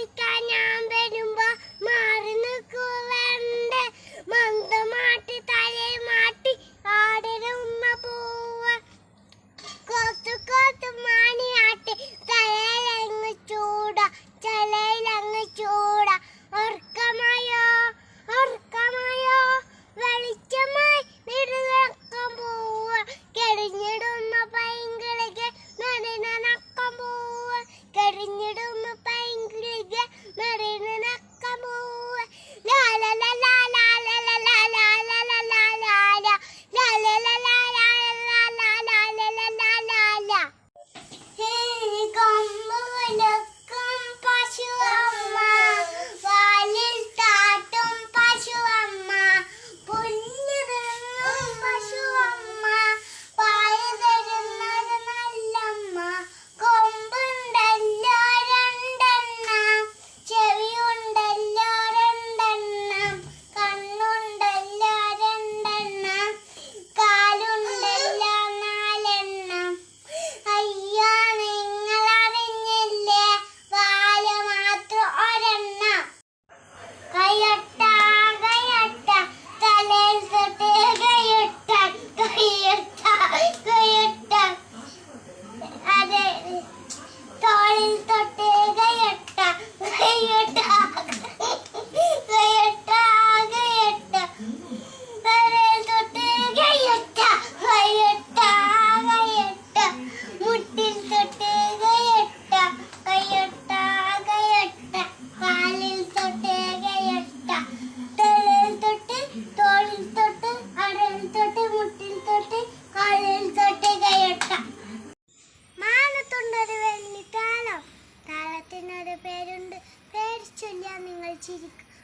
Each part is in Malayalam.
പറിക്കാൻ ഞാൻ വരുമ്പോ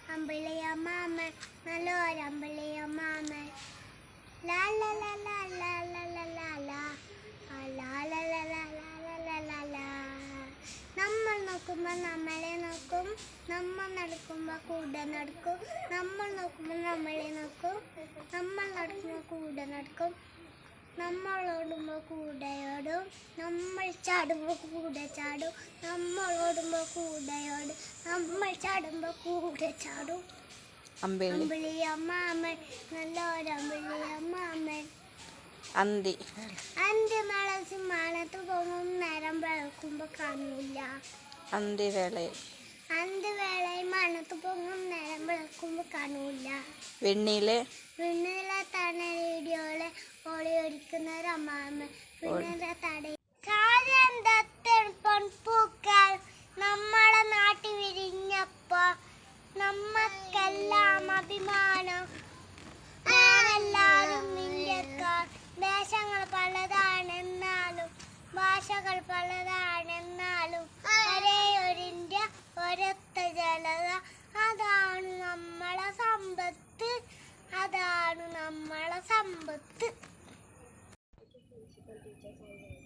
അമ്പിളിയമ്മാമൻ ലാ. ലാ ലാ ലാ ലാ ലാ ലാ ലാ ലാ ലാ. നമ്മൾ നോക്കുമ്പോൾ നമ്മളെ നോക്കും നമ്മൾ നടക്കുമ്പോൾ കൂടെ നടക്കും നമ്മൾ നോക്കുമ്പോൾ നമ്മളെ നോക്കും നമ്മൾ നടക്കുമ്പോൾ കൂടെ നടക്കും നമ്മളോടുമ്പോൾ കൂടെയോടും നമ്മൾ ചാടുമ്പോൾ കൂടെ ചാടും. നമ്മളോടുമ്പോൾ കൂടെയോടും നമ്മൾ ചാടുമ്പോൾ കൂടെ ചാടും. അമ്പിളിയമ്മാമൻ നല്ലൊരമ്പിളിയമ്മാമൻ അന്തി. അന്തി മളസ് മാനത്ത് പോകും. നേരം വെളുക്കുമ്പോൾ കാണില്ല അന്തിവേളയിൽ അന്തിവേളയിൽ മാനത്ത് പോകും. നേരം വെളുക്കുമ്പോൾ കാണില്ല വെണ്ണിലെ. വെണ്ണിലെ തണലി പൊൻപൂക്കൾ? നമ്മുടെ നാട്ടിൽ വിരിഞ്ഞപ്പോ നമ്മക്കെല്ലാം അഭിമാനം. നാമെല്ലാവരും ഇന്ത്യക്കാർ ദേശങ്ങൾ പലതാണെന്നാലും ഭാഷകൾ പലതാണെന്നാലും ഒരേ ഒരു ഇന്ത്യ ഒരൊത്ത ജനത Baju 人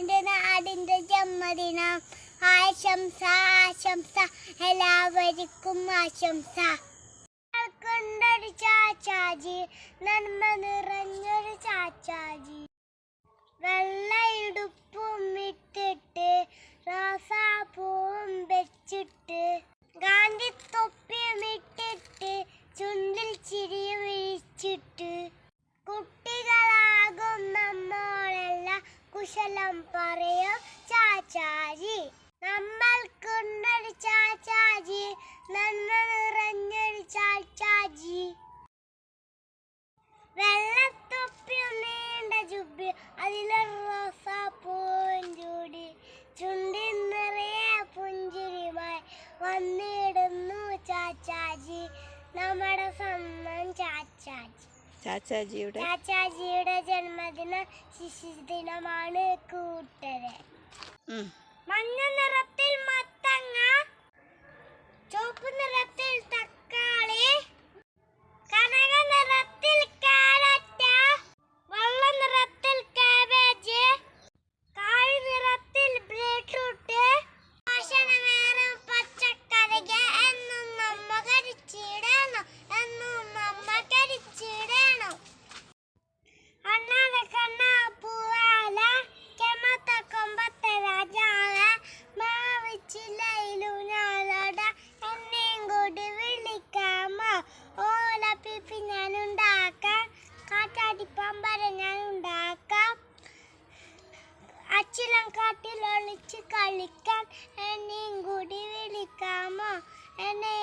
എന്റെ നാടിന്റെ ജന്മദിനം. ആശംസ ആശംസ. എല്ലാവർക്കും ആശംസ. ചാച്ചാജി നന്മ നിറഞ്ഞൊരു ചാച്ചാജി. വെള്ളയുടുപ്പും നിറയോ ചാച്ചാജി. നമ്മൾക്കുണ്ടൊരു ചാച്ചാജി. നന്മ നിറഞ്ഞൊരു ചാച്ചാജി. വെള്ളത്തൊപ്പിയും നീണ്ട ജുബി അതിലൊരു റോസാപ്പൂവും ചൂടി ചുണ്ടിൽ നിറയെ പുഞ്ചിരിമായി വന്നിടുന്നു ചാച്ചാജി. നമ്മുടെ സ്വന്തം ചാച്ചാജി. ചാച്ചാജിയുടെ ചാച്ചാജിയുടെ ജന്മദിന ശിശുദിനമാണ് കൂട്ടര്. മഞ്ഞ നിറത്തിൽ മത്തങ്ങ കളിക്കാൻ എന്നെയും കൂടി വിളിക്കാമോ? വിളിക്കാമോ